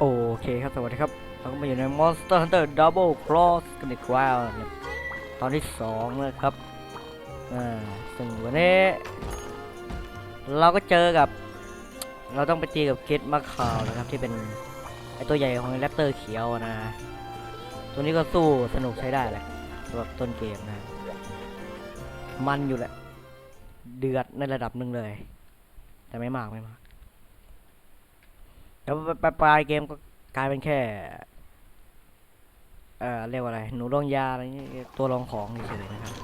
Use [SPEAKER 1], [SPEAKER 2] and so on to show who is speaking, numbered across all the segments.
[SPEAKER 1] โอเคครับ สวัสดีครับ เราก็มาอยู่ใน Monster Hunter Double Cross กันอีกแล้วตอนที่สองนะครับอ่าซึ่งวันนี้ เราก็เจอกับ เราต้องไปตีกับเกตมาคาวนะครับ ที่เป็น ไอตัวใหญ่ของแรปเตอร์เขียวนะ ตัวนี้ก็สู้สนุกใช้ได้แหละสำหรับต้นเกมนะ มันอยู่แหละ เดือดในระดับหนึ่งเลย แต่ไม่มากไม่มาก แล้วปลายปลายเกมก็กลายเป็นแค่ เอ่อเรียกว่าอะไร หนูรองยาอะไรนี่ตัวรองของเฉยๆนะครับ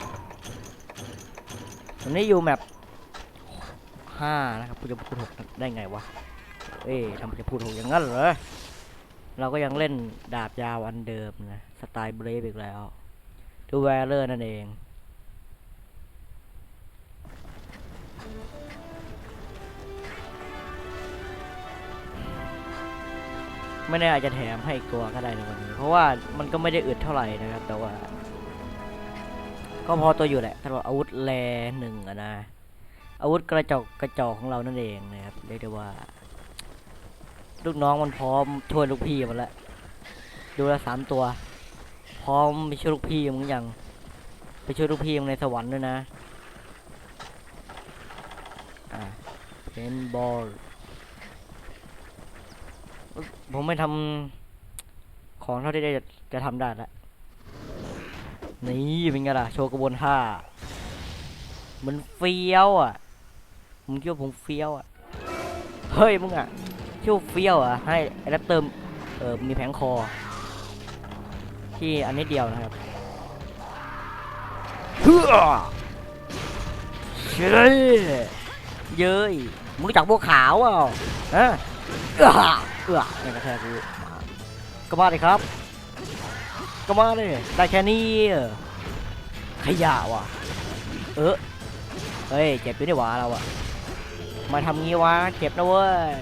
[SPEAKER 1] ตอนนี้อยู่แมปห้านะครับกูจะพูดหกได้ไงวะ เอ้ยทำไมจะพูดหกอย่างนั้นเหรอ เราก็ยังเล่นดาบยาวอันเดิมนะ สไตล์เบรฟอีกแล้วดูแวลเลอร์นั่นเอง ไม่แน่อาจจะแถมให้อีกตัวก็ได้ในวันนี้ เพราะว่ามันก็ไม่ได้อึดเท่าไหร่นะครับ แต่ว่า ก็พอตัวอยู่แหละถ้าว่าอาวุธแลหนึ่งะนะ อาวุธกระจอกกระจอกของเรานั่นเองนะครับเรียกได้ว่า ลูกน้องมันพร้อมช่วยลูกพี่มันแล้วดูแลวสามตัว พร้อมไปช่วยลูกพี่มึงยังไปช่วยลูกพี่มึงในสวรรค์ด้วยนะอ่าเป็นบอล ผมไม่ทำของเท่าที่ได้จะจะทำได้แล้วนี่เป็นไงล่ะโชว์กระบวนท่ามันเฟี้ยวอะมึงคิดว่าผมเฟี้ยวอะเฮ้ยมึงอะคิดว่าเฟี้ยวอะให้ไอ้แรปเติมเออมีแผงคอ ที่อันนี้เดียวนะครับเฮ้อเฮ้ยเย้ยมึงรู้จักพวกขาวอะฮะ เอื้อเอื้อนี่กระแทกกูมาก็มาดิครับก็มาดิได้แค่นี้ขยะว่ะ เออเฮ้ยเจ็บอยู่นี่หว่าเราอะมาทำงี้วะเจ็บนะเว้ย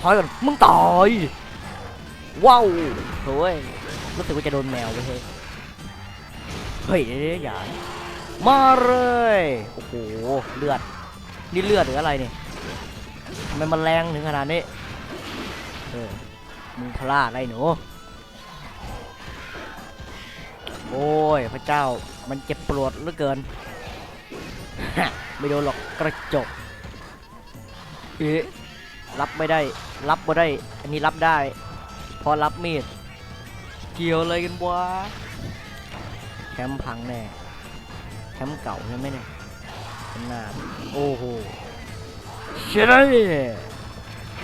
[SPEAKER 1] ถอยก่อนมึงต่อยว้าวเฮ้ยรู้สึกว่าจะโดนแมวไปเฮ้ยเฮ้ยอย่ามาเลยโอ้โหเลือดนี่เลือดหรืออะไรเนี่ย ทำไมมันแรงถึงขนาดนี้เออมึงพลาดไรหนู โอ้ยพระเจ้ามันเจ็บปวดเหลือเกิน ไม่โดนหรอกกระจกเอ๊ะรับไม่ได้ รับไม่ได้ อันนี้รับได้ พอรับมีด เกี่ยวอะไรกันวะแคมป์พังแน่แคมป์เก่าใช่ไหมเนี่ยนหน้าโอ้โห เชยได้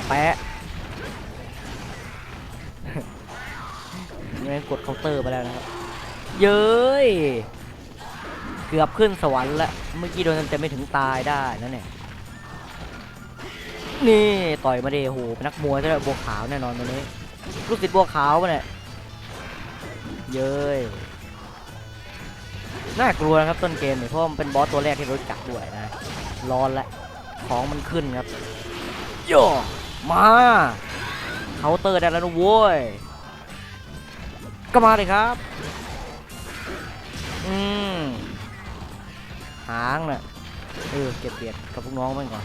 [SPEAKER 1] แปะแม่งกดเคาน์เตอร์ไปแล้วนะครับ เย้ย เกือบขึ้นสวรรค์แล้ว เมื่อกี้โดนเต็มๆไม่ถึงตายได้นั่นเนี่ย นี่ต่อยมาดิโหเป็นนักมวยใช่ไหมบัวขาวแน่นอนตัวนี้ลูกศิษย์บัวขาวปะเนี่ย เย้ย น่ากลัวนะครับต้นเกมเนี่ยเพราะว่ามันเป็นบอสตัวแรกที่รู้จักด้วยนะ ร้อนแล้ว ของมันขึ้นครับโยมาเคาน์เตอร์ได้แล้วนะโว้ยก็มาเลยครับ อืมหางน่ะเออเก็บเบียดกับพวกน้องมันก่อน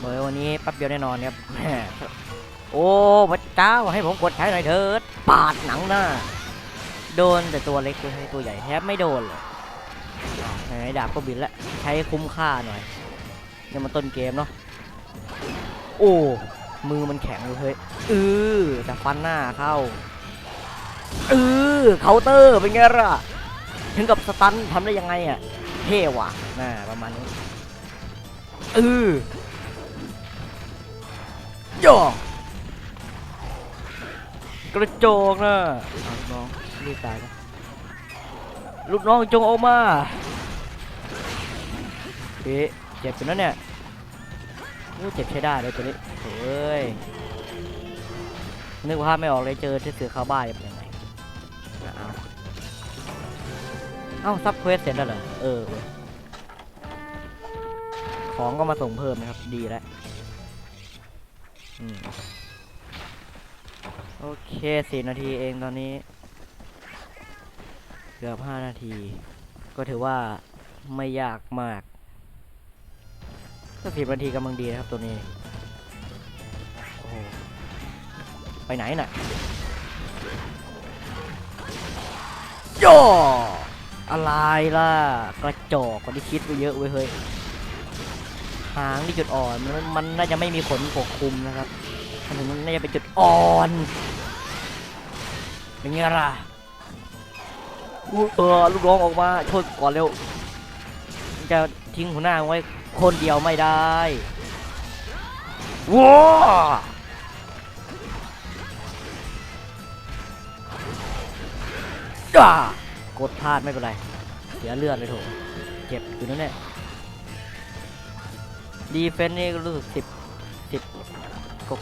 [SPEAKER 1] เบอร์วันนี้แป๊บเดียวแน่นอนครับโอ้พระเจ้าให้ผมกดใช้หน่อยเถิดปาดหนังหน้า โดนแต่ตัวเล็กเลยตัวใหญ่แทบไม่โดนเลย ไหนดาบก็บินแล้วใช้คุ้มค่าหน่อยยังมาต้นเกมเนาะโอ้มือมันแข็งเลยเฮ้ยเออจะฟันหน้าเข้าเออเคาน์เตอร์เป็นไงล่ะถึงกับสตันทำได้ยังไงอะเท่ว่ะน่าประมาณนี้เออย่อกระโจกนะลูกน้องรีบตายนะลูกน้องจงออกมา เอ๊ะเจ็บอยู่นันเนี่ยโอ้เจ็บใช้ได้เลยตัวนี้โอ้ยนึกว่าไม่ออกเลยเจอที่เสือเข้าบ้านเป็นยังไงเอ้าซับเควสเสร็จแล้วเหรอเออของก็มาส่งเพิ่มนะครับ ดีแล้วโอเคสี่นาทีเองตอนนี้ เกือบห้านาที ก็ถือว่าไม่ยากมาก ก็สิบนาทีกำลังดีนะครับตัวนี้โอ้โหไปไหนน่ะโย่อะไรล่ะ กระจอกกว่าที่คิดไปเยอะเว้ยเฮ้ยหางที่จุดอ่อนมันมันน่าจะไม่มีขนปกคลุมนะครับมันถึงน่าจะเป็นจุดอ่อนเป็นไงล่ะอุ๊ยเออลูกน้องออกมาช่วยก่อนเร็วจะทิ้งหัวหน้าไว้ คนเดียวไม่ได้ว้าจ้ากดพลาดไม่เป็นไร เสียเลือดเลยโถเจ็บอยู่นั่นแหละดีเฟนนี่รู้สึกสิบสิบ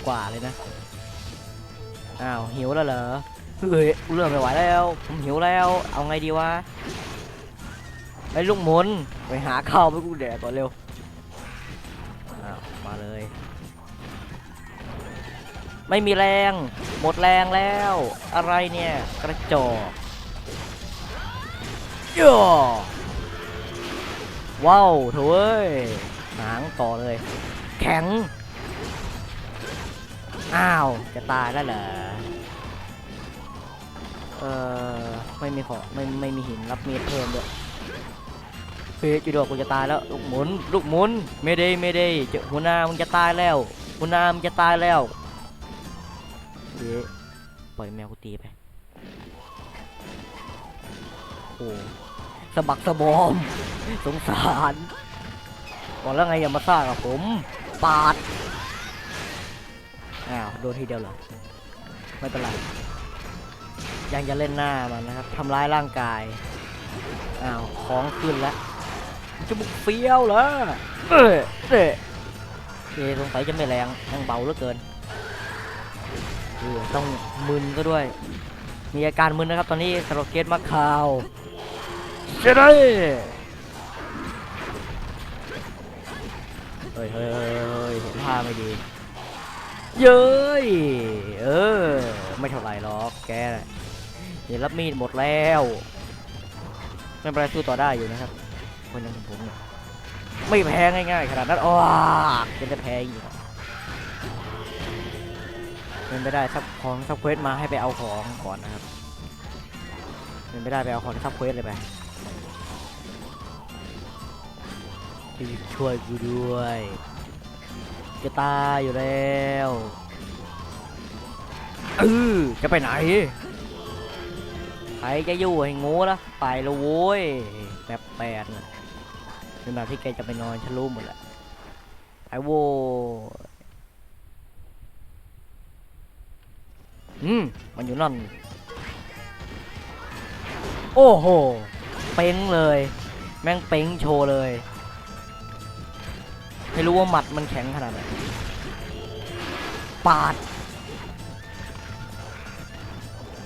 [SPEAKER 1] กว่าเลยนะ อ้าว หิวแล้วเหรอ เฮ้ยเริ่มไม่ไหวแล้ว ผมหิวแล้ว เอาไงดีวะไอ้ลูกหมุน ไปหาข้าวไปกูแดกก่อนเร็ว มาเลย ไม่มีแรง หมดแรงแล้ว อะไรเนี่ย กระจอกย่อว้าวโถ่เอ้ยหางต่อเลย แข็ง อ้าว จะตายแล้วเหรอ เออไม่มีของไม่ไม่มีหินรับมีดเพิ่มด้วย เฮ้ยจุดอกกูจะตายแล้วลูกหมุนลูกหมุนไม่ได้ไม่ได้เจอหัวหน้ามึงจะตายแล้วหัวหน้ามึงจะตายแล้วเฮ้ยปล่อยแมวกูตีไปโอ้สะบักสะบอมสงสารบอกแล้วไงอย่ามาซ่ากับผมปาดอ้าวโดนทีเดียวเหรอไม่เป็นไรยังจะเล่นหน้ามันนะครับทำร้ายร่างกายอ้าวของขึ้นแล้ว จะบุกเฟี้ยวเหรอเอ้ยเอ้ยเอะสงสัยจะไม่แรงยังเบาเหลือเกินเออต้องมึนก็ด้วย มีอาการมึนนะครับ ตอนนี้สโลเกตมาคาวเจะได้เฮ้ยเฮ้ยเห็นท่าไม่ดี เย้ย เออ ไม่เท่าไหร่หรอกแกน่ะเห็นรับมีดหมดแล้ว ไม่เป็นไรสู้ต่อได้อยู่นะครับ คนอย่างผมเนี่ยไม่แพ้ง่ายๆขนาดนั้นอ้อจะจะแพ้อีกเหรอเป็นไปได้ซับของซับเควสมาให้ไปเอาของก่อนนะครับเป็นไปได้ไปเอาของซับเควสเลยไปช่วยกูด้วยจะตายอยู่แล้วเออจะไปไหนใครจะอยู่ให้งูละไปละโว้ยแบบแปดนะ เป็นแบบที่แกจะไปนอนฉันรู้หมดแหละไอโวอืม มันอยู่นั่น โอ้โห เป้งเลย แม่งเป้งโชว์เลย ให้รู้ว่าหมัดมันแข็งขนาดไหนปาด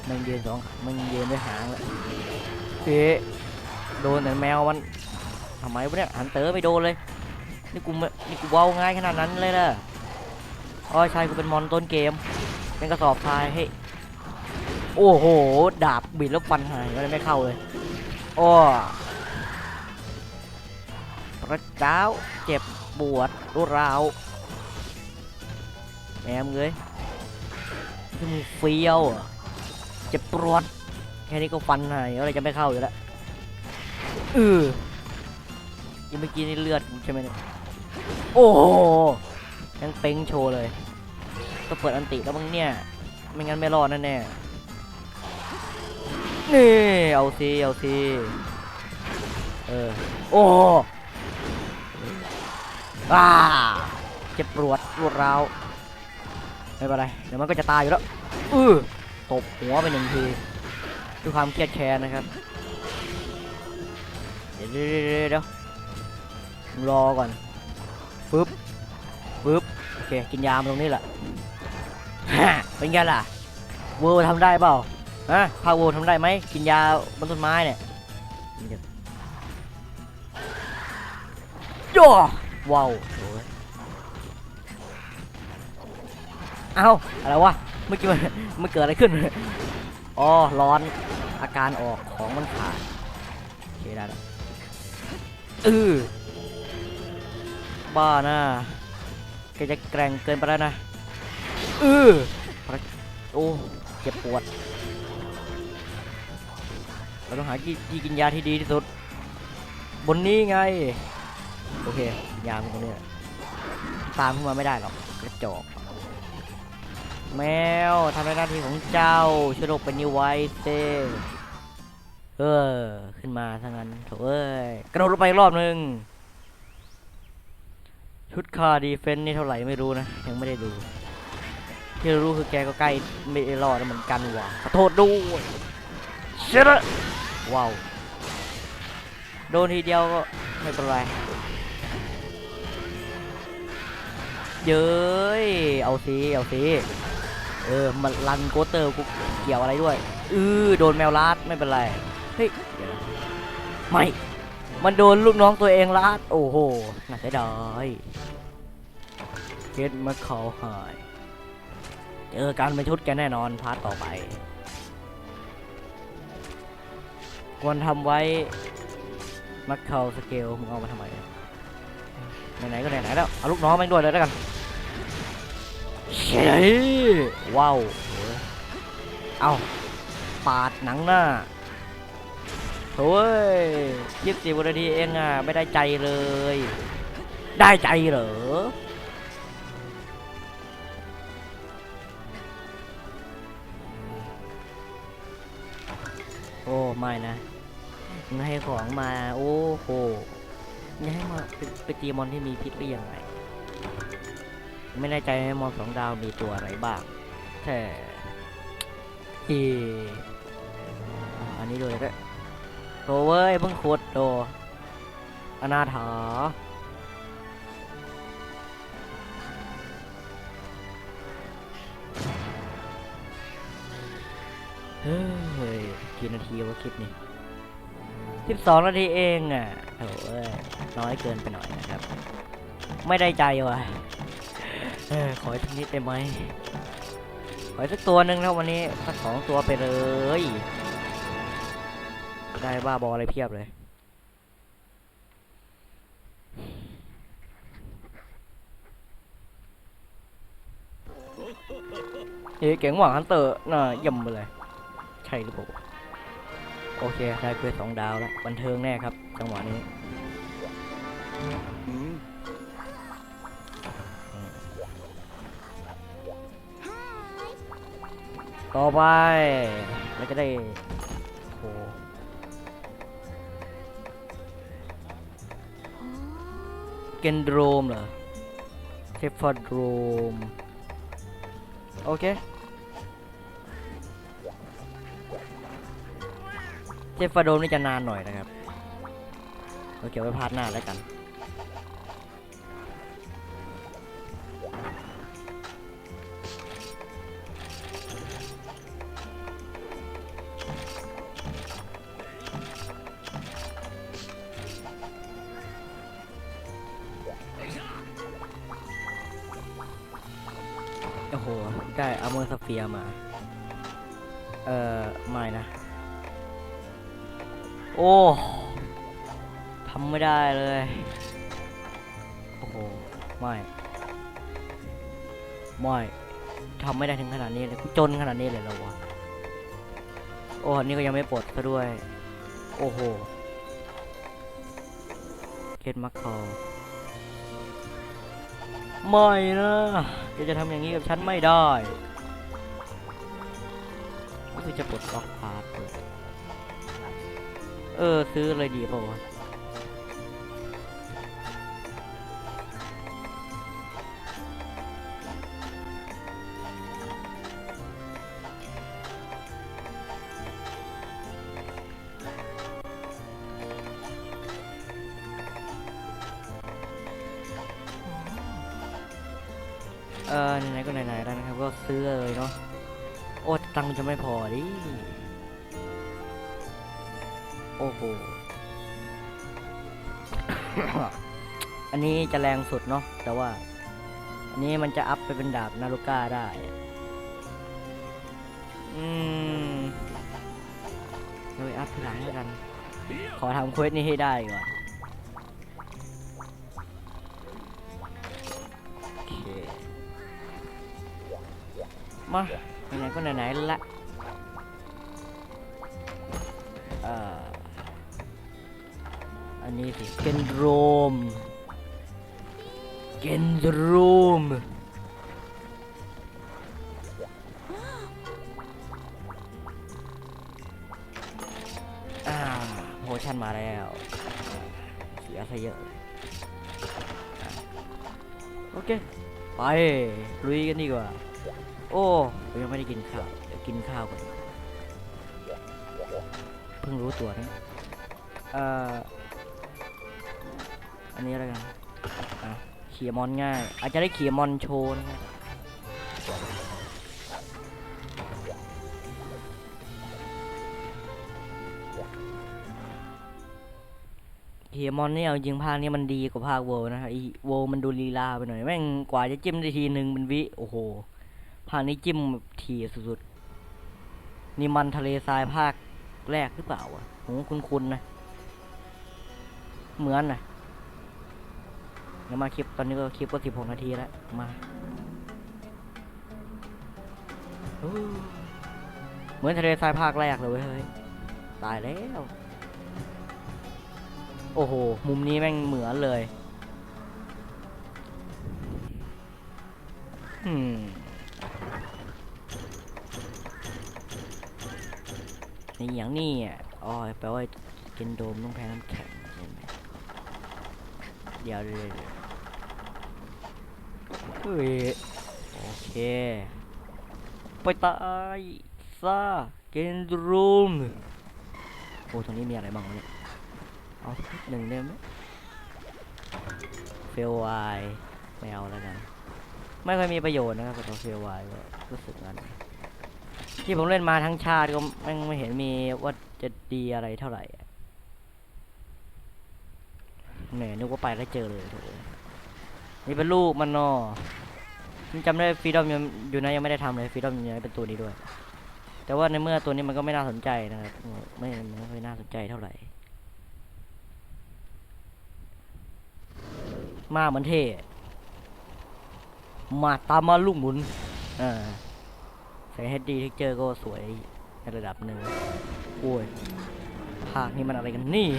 [SPEAKER 1] มันเยืนสองมันเยืนด้วยหางเลยเอ๊โดนแต่แมวมันำไมวะเนี่ยหันเต๋อไม่โดนเลย นี่กูไม่นี่กูเว้าง่ายขนาดนั้นเลยนะอ๋อใช่กูเป็นมอนต้นเกม เป็นกระสอบทรายให้โอ้โห ดาบบิดแล้วฟันหายก็เลยไม่เข้าเลยโอ้พระเจ้าเจ็บปวดรุนแร้าวแหมเลยที่มึงเฟี้ยวเจ็บปวดแค่นี้ก็ฟันหายอะไรจะไม่เข้าอยู่แล้วเออ เมื่อกี้นี่เลือดใช่ไหมเนี่ย โอ้โหยังเป้งโชว์เลย ก็เปิดอันติแล้วมึงเนี่ย ไม่งั้นไม่รอดแน่แน่นี่เอาซีเอาซีเออ โอ้ว้าเจ็บปวดรวดร้าวไม่เป็นไร เดี๋ยวมันก็จะตายอยู่แล้ว อือตบหัวไปหนึ่งทีด้วยความเครียดแค้นนะครับ เดี๋ยวเดี๋ยวเดี๋ยว รอก่อนปึ๊บปึ๊บโอเค กินยามตรงนี้แหละฮะเป็นไงล่ะเวิร์ทำได้เปล่าฮะพาเวิร์ทำได้ไหมกินยาบนต้นไม้เนี่ยโย่ว้าวเอาอะไรวะเมื่อกี้มันมันเกิดอะไรขึ้นอ๋อร้อนอาการออกของมันขาดโอเคได้แล้วเออ บ้านะแกจะแกร่งเกินไปแล้วนะเออพระโอ้เจ็บปวดเราต้องหาที่กินยาที่ดีที่สุด บนนี้ไง โอเคยามันตรงนี้ตามขึ้นมาไม่ได้หรอกกระจอกแมวทำหน้าที่ของเจ้าช่วยโลกเป็นนิวไวเซเออ ขึ้นมาทั้งนั้นโถเอ้ย กระโดดลงไปอีกรอบหนึ่ง ชุดคาดีเฟนนี่เท่าไหร่ไม่รู้นะ ยังไม่ได้ดู ที่รู้คือแกก็ใกล้ไม่รอดแล้วเหมือนกันว่ะขอโทษด้วยเชิดะว้าว โดนทีเดียวก็ไม่เป็นไรเย้ยเอาสิเอาสิเออมันรันโกเตอร์กูเกี่ยวอะไรด้วย อือโดนแมวลัดไม่เป็นไร เฮ้ยเดี๋ยวนะไม่ มันโดนลูกน้องตัวเองลัดโอ้โหน่าเสียดายเก็ตมาเขาหายเจอกันเป็นชุดแกแน่นอนพาร์ทต่อไป ควรทำไว้มัคเคาสเกลมึงเอามาทำไมไหนๆก็ไหนๆแล้วเอาลูกน้องแม่งด้วยเลยแล้วกันเฮ้ยว้าวเอาปาดหนังหน้า โถ่ยยี่สิบนาทีเองอะ ไม่ได้ใจเลย ได้ใจเหรอ โอ้ ไม่นะมึงให้ของมา โอ้โหมึงให้มาไปไปตีมอนที่มีพิษหรือยังไง ไม่แน่ใจว่ามอนสองดาวมีตัวอะไรบ้างแต่ออ่อันนี้ดูเลยก็ โตเว้ยเพิ่งขุดโตอนาถาเฮ้ยกี่นาทีวะคลิปนี้สิบสองนาทีเองอะโถ่เอ้ยน้อยเกินไปหน่อยนะครับ ไม่ได้ใจว่ะขออีกทีนิดได้ไหมขอสักตัวหนึ่งนะวันนี้สักสองตัวไปเลย ได้บ้าบออะไรเพียบเลยเอ๊ะเก่งหวังฮันเตอร์น่ะเยี่ยมไปเลย ใช่หรือเปล่าโอเค ได้เพื่อสองดาวแล้ว บันเทิงแน่ครับ จังหวะนี้ต่อไปเราจะได้ เกนโดรมเหรอเทฟอดโรมโอเคเทฟาโดมนี่จะนานหน่อยนะครับ เราเก็บไว้พาร์ทหน้าแล้วกัน ได้อาร์เมอร์สเฟียมา เอ่อ ไม่นะ โอ้ทำไม่ได้เลย โอ้โห ไม่ ไม่ทำไม่ได้ถึงขนาดนี้เลยกูจนขนาดนี้เลยเรอวะโอ้ นี่ก็ยังไม่ปลดซะด้วย โอ้โหเคสมัคคอไม่นะ แกจะทำอย่างนี้กับฉันไม่ได้ก็คือจะปลดล็อกพาร์ทเออซื้อเลยดีเปล่าวะ ออไหนๆก็ไหนๆแล้วนะครับ ก็ซื้อเลยเนาะโอ้ตังค์จะไม่พอดิโอ้โห อันนี้จะแรงสุดเนาะ แต่ว่า อันนี้มันจะอัพไปเป็นดาบนารุก้าได้ อืมเราไปอัพทีหลังแล้วกัน ขอทำเควสนี้ให้ได้ก่อน มาไหนๆก็ไหนๆละเอ่ออันนี้สิเกนโรมเกนโรมอ่าโพชั่นมาแล้วเสียซะเยอะเลยอะโอเค ไปลุยกันดีกว่า โอ้ผมยังไม่ได้กินข้าวเดี๋ยวกินข้าวก่อนเพิ่งรู้ตัวนะเอ่ออันนี้อะไรกันอะเขี่ยมอนง่าย อาจจะได้เขี่ยมอนโชว์นะครับเขียมอนนี่เอาจริงภาคนี้มันดีกว่าภาคโวนะครับอีโวมันดูลีลาไปหน่อยแม่งกว่าจะจิ้มได้ทีหนึ่งเป็นวิ โอ้โห ภาคนี้จิ้มทีสุดๆ นี่มันทะเลทรายภาคแรกหรือเปล่าวะผมว่าคุ้นๆนะ เหมือนนะเดี๋ยวมาคลิปตอนนี้ก็คลิปก็สิบหกนาทีแล้ว มาเหมือนทะเลทรายภาคแรกเลยเว้ยเฮ้ย ตายแล้ว โอ้โห มุมนี้แม่งเหมือนเลย อืม นี่อย่างนี้อะอ๋อแปลว่ากินโดมต้องแพ้น้ำแข็งใช่ไหมเดี๋ยวเดี๋ยเดี๋ยวเฮ้ยโอเค ไปตายซะเกนรูมโอ้ตรงนี้มีอะไรบ้างเนี่ยเอาหนึ่งได้ไหมเฟลไวไม่เอาแล้วกัน ไม่ค่อยมีประโยชน์นะครับกับตัวเฟลไวก็รู้สึกงั้น ที่ผมเล่นมาทั้งชาติก็ไม่ไม่เห็นมีว่าจะดีอะไรเท่าไหร่อะแหมนึกว่าไปแล้วเจอเลยนี่เป็นลูกมันนอจำได้ฟรีดอมอยู่นะยังไม่ได้ทำเลยฟรีดอมยังเป็นตัวนี้ด้วย แต่ว่าในเมื่อตัวนี้มันก็ไม่น่าสนใจนะครับไม่ไม่ค่อยน่าสนใจเท่าไหร่ มาเหมือนเท่มาตามมาลูกหมุนอ่า ใส่ HD ที่เจอก็สวยในระดับหนึ่งโอ้ยภาคนี้มันอะไรกันนี่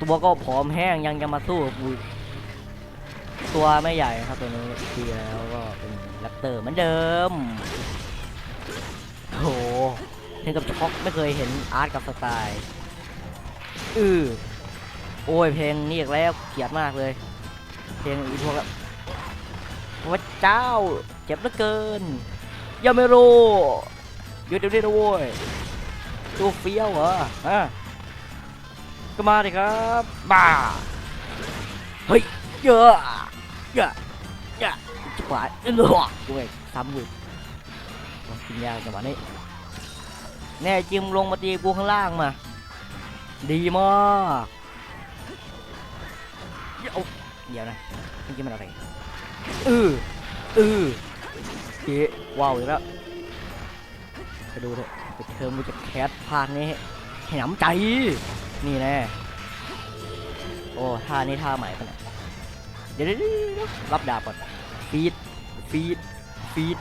[SPEAKER 1] ตัวก็ผอมแห้งยังจะมาสู้กับกูตัวไม่ใหญ่ครับตัวนี้ทีแล้วก็เป็นแรปเตอร์เหมือนเดิมโหถึงกับช็อกไม่เคยเห็นอาร์ตกับสไตล์อือโอ้ยเพลงนี่อีกแล้วเกลียดมากเลย เพลงอีพวกแบบพระเจ้าเจ็บเหลือเกิน ยาเมโรหยุดเดี๋ยวนี้นะโว้ยตัวเฟี้ยวเหรอฮะก็มาดิครับบ้าเฮ้ยเยอะเยอะเยอะจิ๋วายเออด้วยซ้ำกูลองกินยาจังหวะนี้แน่จริงลงมาตีกูข้างล่างมา ดีมากเดี๋ยวเดี๋ยวนะเมื่อกี้มันอะไรเออเออ เจ๊ว้าวอีกแล้วไปดูเถอะเทอมกูจะแคสภาคนี้ให้หนำใจ นี่แน่โอ้ท่านี้ท่าใหม่ปะเนี่ยเดี๋ยวรับดาบก่อนฟีดฟีดฟีด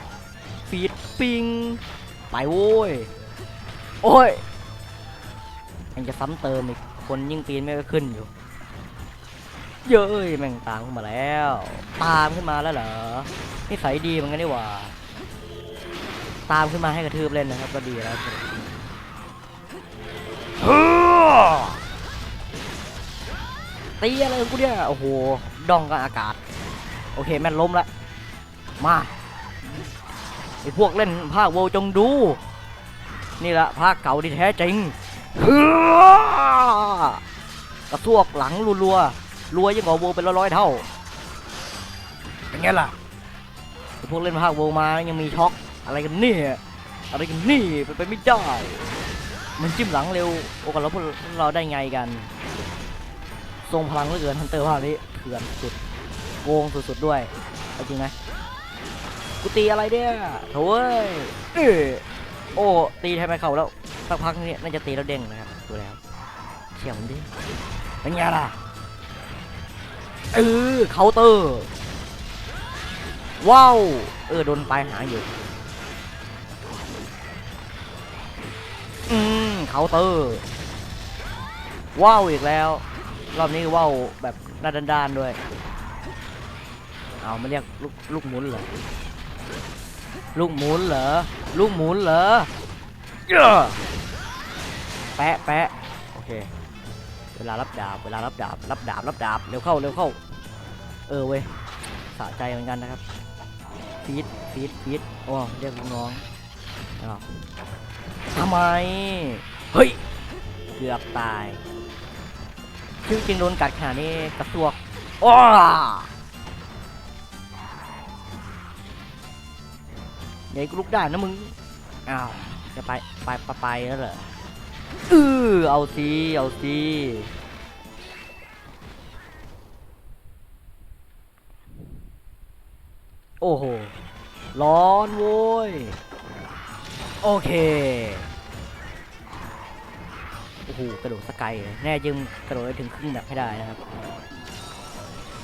[SPEAKER 1] ฟีดปิงไปโว้ยโอ้ยยังจะซ้ำเติมอีกคนยิ่งปีนไม่ก็ขึ้นอยู่ เย้ยแม่งตามขึ้นมาแล้ว ตามขึ้นมาแล้วเหรอนิสัยดีเหมือนกันนี่หว่า ตามขึ้นมาให้กระทืบเล่นนะครับก็ดีแล้วตีอะไรกูเนี่ยโอ้โหดองกับอากาศ โอเคแม่นล้มละมาไอพวกเล่นภาคโวจงดู นี่แหละภาคเก่าที่แท้จริงกระซวกหลังรัวๆรัวยิ่งกว่าโวเป็นร้อยๆเท่าเป็นไงล่ะพวกเล่นภาคโวมายังมีช็อก อะไรกันเนี่ย อะไรกันนี่ไปไปไม่ได้ มันจิ้มหลังเร็ว โอ้กันแล้วพวกเราได้ไงกัน ทรงพลังเหลือเกินฮันเตอร์ภาคนี้เถื่อนสุด โกงสุดๆด้วยเอาจริงไหมกูตีอะไรเนี่ยโถ่เอ้ยเอ้ยโอ้ ตีแทบไม่เข้าแล้ว สักพักนี้น่าจะตีแล้วเด้งนะครับ ดูแล้ว เชี่ยวมันดิเป็นไงล่ะ เออเคาน์เตอร์ ว้าว เออ โดนปลายหางอยู่ อืมเคาน์เตอร์ว้าวอีกแล้ว รอบนี้ว้าวแบบหน้าด้านๆด้วย เอามาเรียกลูกลูกหมุนเหรอลูกหมุนเหรอลูกหมุนเหรอเย้อแปะแปะโอเค เวลารับดาบเวลารับดาบรับดาบรับดาบเร็วเข้าเร็วเข้า เออเว้ยสะใจเหมือนกันนะครับฟีดฟีดฟีดโอ้เรียกลูกน้องอ้าว ทำไม เฮ้ย เกือบตายชื่อจริงโดนกัดขนาดนี้กระซวกอ้าเดี๋ยวกูลุกได้นะมึง อ้าว จะไปไปไปไปแล้วเหรอเออเอาสิเอาสิโอ้โห ร้อนโว้ย โอเค โอ้โห กระโดดสกายเลยแน่จึงกระโดดไปถึงครึ่งแบบให้ได้นะครับ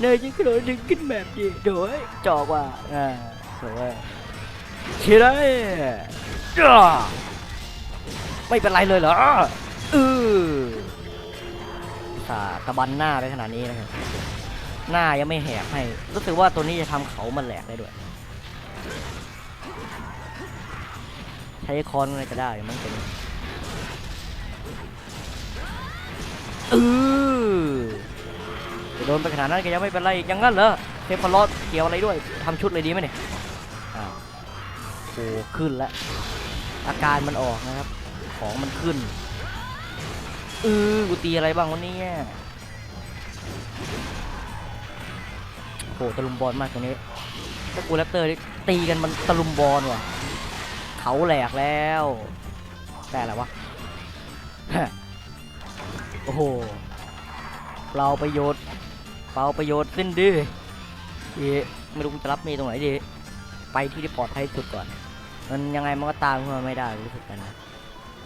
[SPEAKER 1] แน่จึงกระโดดถึงขึ้นแบบดีโดยจอกว่าอ่าโดยเชียร์ได้จ้าไม่เป็นไรเลยเหรอเออตาตะบันหน้าไปขนาดนี้นะครับ หน้ายังไม่แหกให้ รู้สึกว่าตัวนี้จะทำเขามันแหลกได้ด้วย ใช้คอนอะไรก็ได้มั้งตัวนี้เออจะโดนไปขนาดนั้นก็ยังไม่เป็นไรยังงั้นเหรอเทพลอสเกี่ยวอะไรด้วยทำชุดเลยดีไหมเนี่ยอ้าวโอ้ขึ้นแล้วอาการมันออกนะครับ ของมันขึ้นเออกูตีอะไรบ้างวันนี้โหตะลุมบอลมากตรงนี้ถ้ากูแรปเตอร์ตีกันมันตะลุมบอลว่ะ เขาแหลกแล้วแต่อะไรวะโอ้โหเปล่าประโยชน์เปล่าประโยชน์สิ้นดีดีไม่รู้จะรับมีตรงไหนดี ไปที่ที่ปลอดภัยที่สุดก่อน มันยังไงมันก็ตามขึ้นมาไม่ได้รู้สึกกันนะ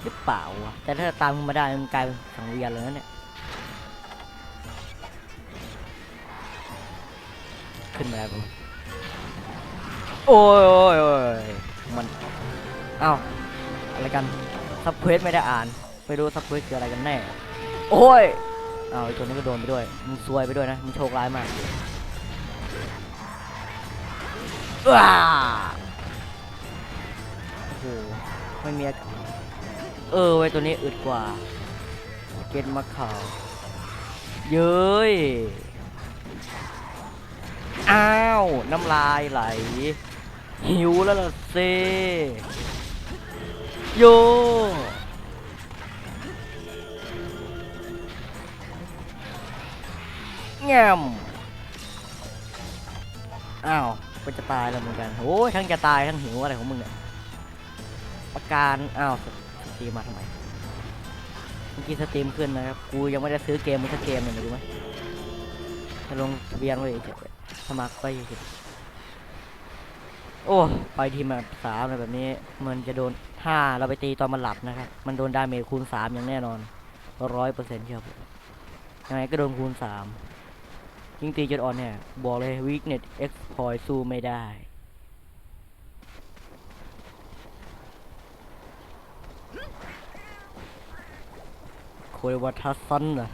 [SPEAKER 1] หรือเปล่าวะแต่ถ้าตามขึ้นมาได้มันกลายเป็นสังเวียนเลยนะเนี่ยขึ้นมาแล้วโอ้ยโอ้ยโอ้ยมัน อ้าอะไรกันซับเควสไม่ได้อ่าน ไม่รู้ซับเควสคืออะไรกันแน่ โอ้ยเอาไอ้ตัวนี้ก็โดนไปด้วยมึงซวยไปด้วยนะมึงโชคร้ายมากว้าโอ้โหไม่มีเออไว้ตัวนี้อึดกว่า เก็ตมะขาวเย้ยอ้าว น้ำลายไหล หิวแล้วล่ะเซ โยแงมอ้าวก็จะตายแล้วเหมือนกันโอ้ยทั้งจะตายทั้งหิวอะไรของมึงเนี่ยประการอ้าวสสตรีมมาทำไมเมื่อกี้สตรีมขึ้นนะครับกูยังไม่ได้ซื้อเกมมันสักเกมเลยนะรู้ไหมจะลงทะเบียนไว้เฉยๆสมัครไปเฉยๆโอ้ไปทีมแบบสามอะไรแบบนี้มันจะโดน ถ้าเราไปตีตอนมันหลับนะครับ มันโดนดาเมจคูณสามอย่างแน่นอนร้อยเปอร์เซ็นต์เชียวยังไงก็โดนคูณสามยิ่งตีจนอ่อนเนี่ย บอกเลย weakness exploit สู้ไม่ได้โคยวัทัสซันนะ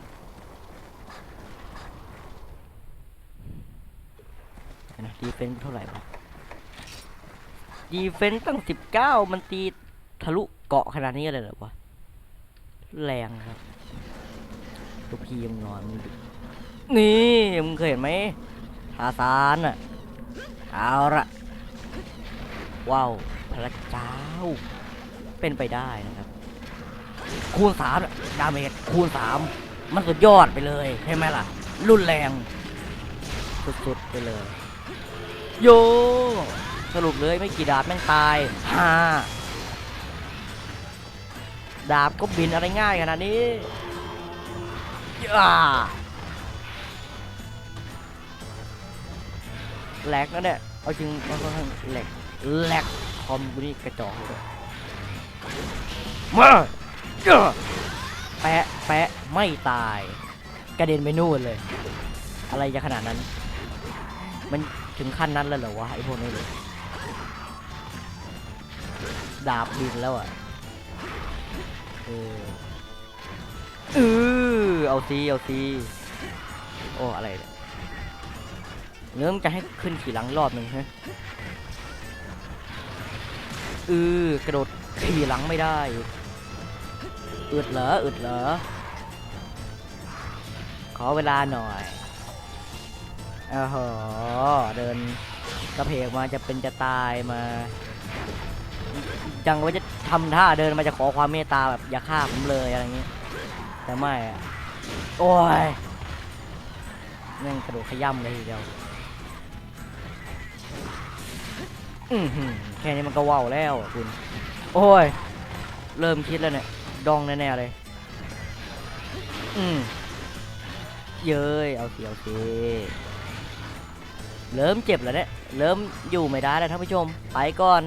[SPEAKER 1] ยวนะดีเฟนซ์เท่าไหร่วะดีเฟนซ์ตั้งสิบเก้ามันตี ทะลุเกาะขนาดนี้เลยเหรอวะ แรงครับตัวพีมงนอนมึงดูนี่มึงเคยเห็นไหมทาซานอะ เอาละว้าว พระเจ้า เป็นไปได้นะครับ คูณสามดาเมจคูณสามมันสุดยอดไปเลยใช่ไหมล่ะ รุนแรง สุดๆไปเลย โย สรุปเลยไม่กี่ดาบแม่งตายฮ่า ดาบก็บินอะไรง่ายขนาดนี้ย่าแหลกนะเนี่ยเอาจริงมันค่อนข้างแหลกแหลกคอมกูนี่กระจอกเลยมาเจ้าแปะแปะไม่ตาย กระเด็นไปนู่นเลย อะไรจะขนาดนั้น มันถึงขั้นนั้นแล้วเหรอวะไอพวกนี้เลยดาบบินแล้วอะ เออเออเอาซีเอาซีโอ้อะไรเนี่ยเนื้อมนจะให้ขึ้นขี่หลังรอบหนึ่งฮะเออกระโดดขี่หลังไม่ได้อึดเหรออึดเหรอขอเวลาหน่อยโอ้โหเดินกระเพกมาจะเป็นจะตายมา จังว่าจะ ทำท่าเดินมาจะขอความเมตตาแบบอย่าฆ่าผมเลยอะไรอย่างงี้แต่ไม่อะโอ้ยนั่งกระโดดขย้ำเลยทีเดียวอือหือแค่นี้มันก็ว่าวแล้วอะคุณ โอ้ย เริ่มคิดแล้วเนี่ยดองแน่ๆเลย อืมเย้ยเอาสิเอาสิเริ่มเจ็บแล้วเนี่ยเริ่มอยู่ไม่ได้แล้วท่านผู้ชม ไปก่อน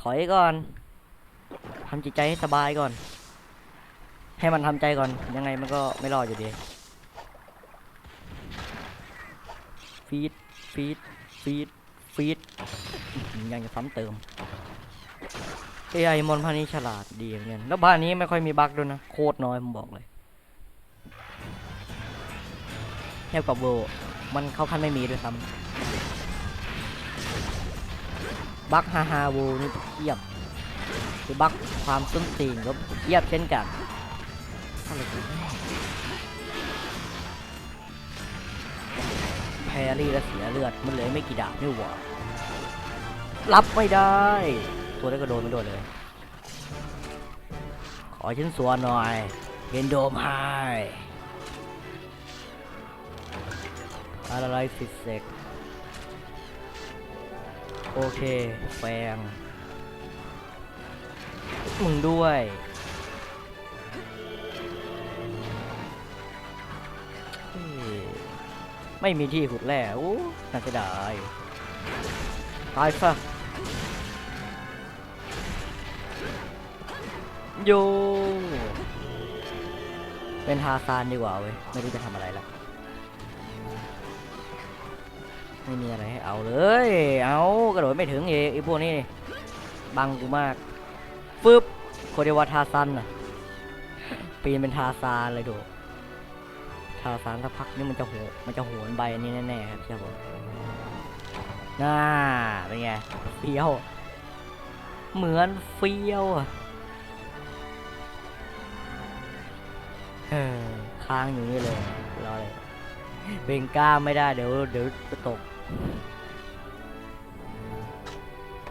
[SPEAKER 1] ถอยก่อน ทำจิตใจให้สบายก่อน ให้มันทำใจก่อน ยังไงมันก็ไม่รอดอยู่ดี ฟีด ฟีด ฟีด ฟีดอื้อยังจะซ้ำเติม AI มอนพานี้ฉลาดดีเหมือนกันแล้วบ้านนี้ไม่ค่อยมีบั๊กด้วยนะ โคตรน้อยผมบอกเลยเทียบกับเวอร์มันเข้าขั้นไม่มีด้วยซ้ำบั๊กฮาฮาเวอร์นี่เทียบ คือบักความส้นตีนก็เทียบเช่นกันแพรี่และเสียเลือดมันเลือไม่กี่ดาบนี่หว่ารับไม่ได้ ตัวได้ก็โดนไม่โดนเลย ขอชิ้นส่วนหน่อยเห็นโดมไฮอะไรฟิสเซกโอเค แฟง มึงด้วย ไม่มีที่ขุดแร่โอ้น่าจะได้ตายซะโยเป็นทาซานดีกว่าเว้ย ไม่รู้จะทำอะไรละไม่มีอะไรให้เอาเลย เอากระโดดไม่ถึงอีไอ้พวกนี้บังกูมาก ฟึบโคเดวาทาซันอะปีนเป็นทาซานเลยดูทาซานสักพักนี่มันจะโหมันจะโหนใบอันนี้แน่ๆครับเชื่อผมน่าเป็นไงเฟี้ยว เหมือนเฟี้ยวอะเออค้างอยู่นี่เลยรอเลยเบงก้าไม่ได้เดี๋ยวเดี๋ยวจะตก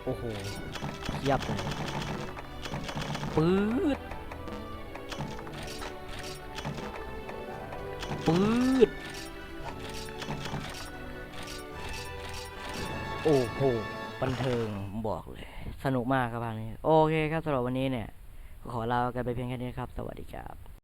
[SPEAKER 1] โอ้โหเยียบเลย ปื๊ดปื๊ดโอ้โห บันเทิงบอกเลย สนุกมากครับพันนี้ โอเคครับสำหรับวันนี้เนี่ย ขอลากันไปเพียงแค่นี้ครับ สวัสดีครับ